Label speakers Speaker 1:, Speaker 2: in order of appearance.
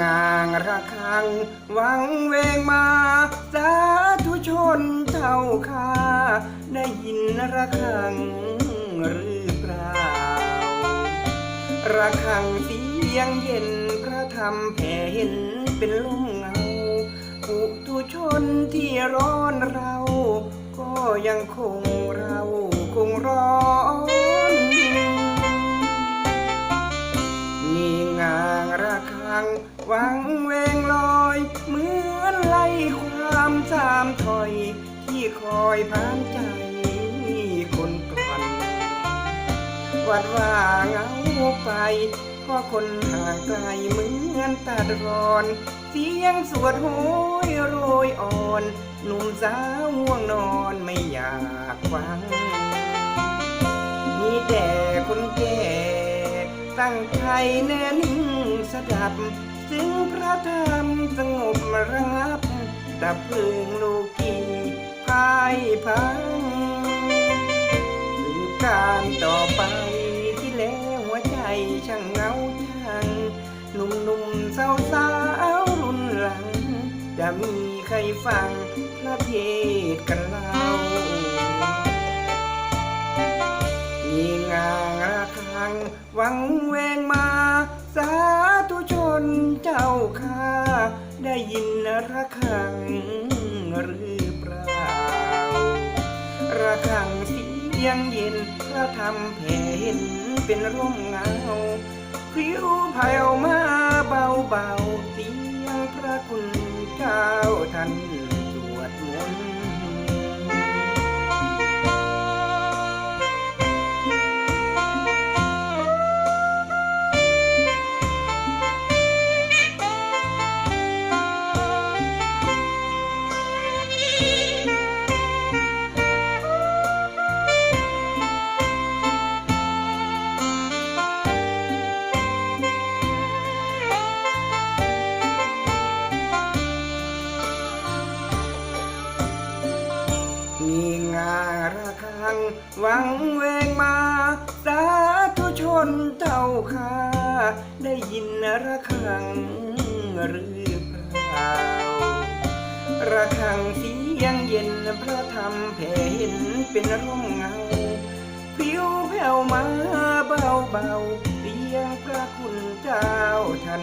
Speaker 1: งางระฆัง วังเวงมา สาธุชนเท่าข้า ได้ยินระฆังหรือเปล่า ระฆังเสียงเย็นพระธรรมแผ่เห็นเป็นลมเงาปุถุชนที่ร้อนเราก็ยังคง วังเวงลอยเหมือนไล่ความสามถอย ที่คอยพานใจคนกลอนวัดว่าเงาไปเพราะคนห่างไกลเหมือนตัดรอน เสียงสวดโหยโรยอ่อน หนุ่มสาวง่วงนอนไม่อยากฟัง มีแต่คนแก่ตั้งใจแน่นิ่งสดับ ซึ่งพระธรรมสงบรับดับเพลิงโลกีพายพังสืบการต่อไปที่แล้วหัวใจช่างเงาช่างหนุ่มๆสาวๆรุ่นหลัง จะมีใครฟังพระเทศกันเล่ามีงางระคังวังเวงมา ระคังหรือเปล่า ระคังเสียงเย็นพระธรรมแผ่เห็นเป็นร่มเงาผิวแผ่วมาเบาเบาๆเสียงพระคุณเจ้าท่านังวังเวงมา สาธุชนเท่าข้าได้ยินระคังหรือเปล่าระคังเสียงเย็นพระธรรมแผ่เห็นเป็นร่มเงาผิวแผ่วมาเบาเบาเสียงพระคุณเจ้าท่าน